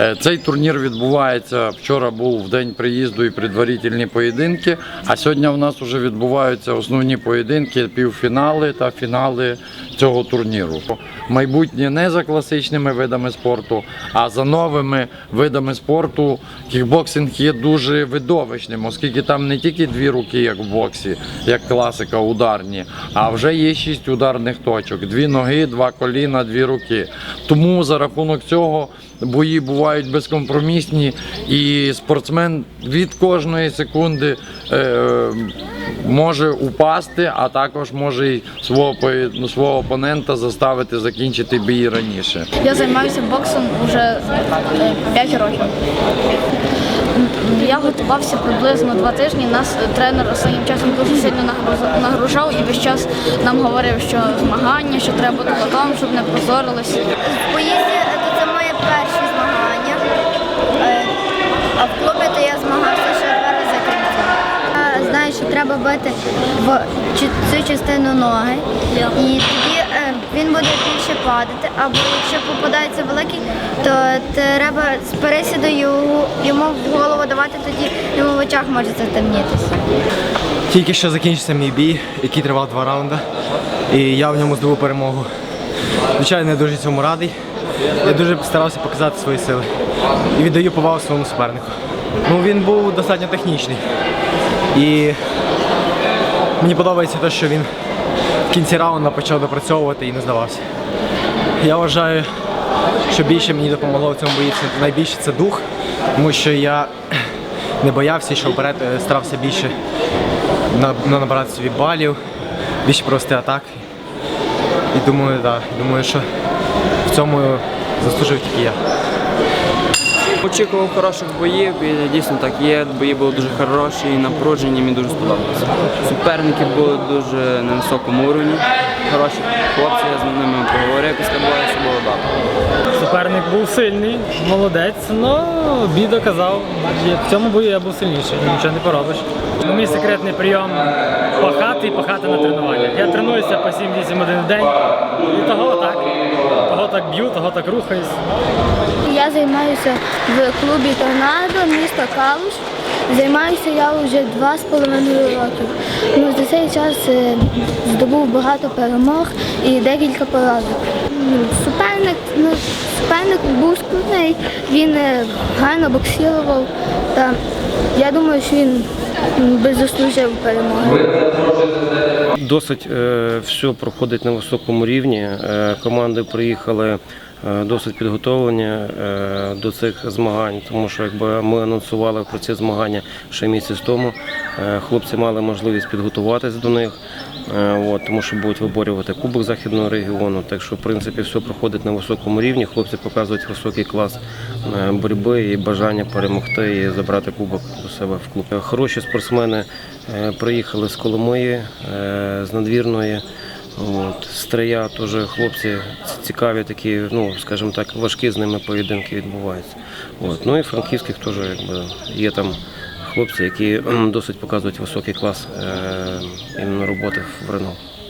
Е, Цей турнір відбувається. Вчора був в день приїзду і предварительні поєдинки. А сьогодні у нас вже відбуваються основні поєдинки, півфінали та фінали цього турніру. Майбутнє не за класичними видами спорту, а за новими видами спорту. Кікбоксинг є дуже видовищним, оскільки там не тільки дві руки, як в боксі, як класика, ударні, а вже є шість ударних точок: дві ноги, два коліна, дві руки. Тому за рахунок цього бої бувають безкомпромісні, і спортсмен від кожної секунди е, може упасти, а також може й свого, ну, свого опонента заставити закінчити бій раніше. Я займаюся боксом вже 5 років. Я готувався приблизно два тижні. Нас е, тренер останнім часом дуже сильно нагружав і весь час нам говорив, що змагання, що треба бути готовим, щоб не позорились. В поїзді це моє перші змагання, Е, а в клубі то я змагався ще два рази крім цього. Я знаю, що треба бити в цю частину ноги, і тоді е, він буде більше падати, або якщо попадається великий, то треба з пересіду йому в голову давати, тоді йому в очах може затемнітися. Тільки що закінчився мій бій, який тривав два раунди, і я в ньому здобув перемогу. Звичайно, я дуже цьому радий. Я дуже старався показати свої сили і віддаю повагу своєму супернику. Ну, він був достатньо технічний. І мені подобається те, що він в кінці раунду почав допрацьовувати і не здавався. Я вважаю, що більше мені допомогло в цьому бої найбільше це дух, тому що я не боявся, йшов вперед, е, старався більше на, на набирати собі балів, більше провести атак. І думаю, да, думаю, що в цьому заслужив тільки я. Очікував хороших боїв, і дійсно так є. Бої були дуже хороші і напружені, мені дуже сподобалося. Суперники були дуже на високому уровні. Хороші хлопці, я з ними поговорив після бою, все було добре. Суперник був сильний, молодець, але бій доказав. В цьому бою я був сильніший, нічого не поробиш. Ну, Мій секретний прийом пахати і пахати на тренуваннях. Я тренуюся по 7-8 годин в день. І того так. Того так б'ю, того так рухаюсь. Я займаюся в клубі Торнадо, місто Калуш. Займаюся я вже два з половиною років. Ну, за цей час е, здобув багато перемог і декілька поразок. Ну, Суперник, ну, суперник був скрутний, він е, гарно боксував. Та я думаю, що він би заслужив перемоги. Досить е, все проходить на високому рівні. Е, команди приїхали досить підготовлені е, до цих змагань, тому що якби ми анонсували про ці змагання ще місяць тому. е, хлопці мали можливість підготуватись до них. е, От, тому що будуть виборювати Кубок Західного регіону. Так що, в принципі, все проходить на високому рівні. Хлопці показують високий клас е, боротьби і бажання перемогти і забрати кубок до себе в клуб. Е, Хороші спортсмени е, приїхали з Коломиї, е, з надвірної. От, Стрия теж хлопці цікаві, такі, ну, скажімо так, важкі з ними поєдинки відбуваються. От. Ну і франківських теж є там хлопці, які досить показують високий клас е, роботи в Рено.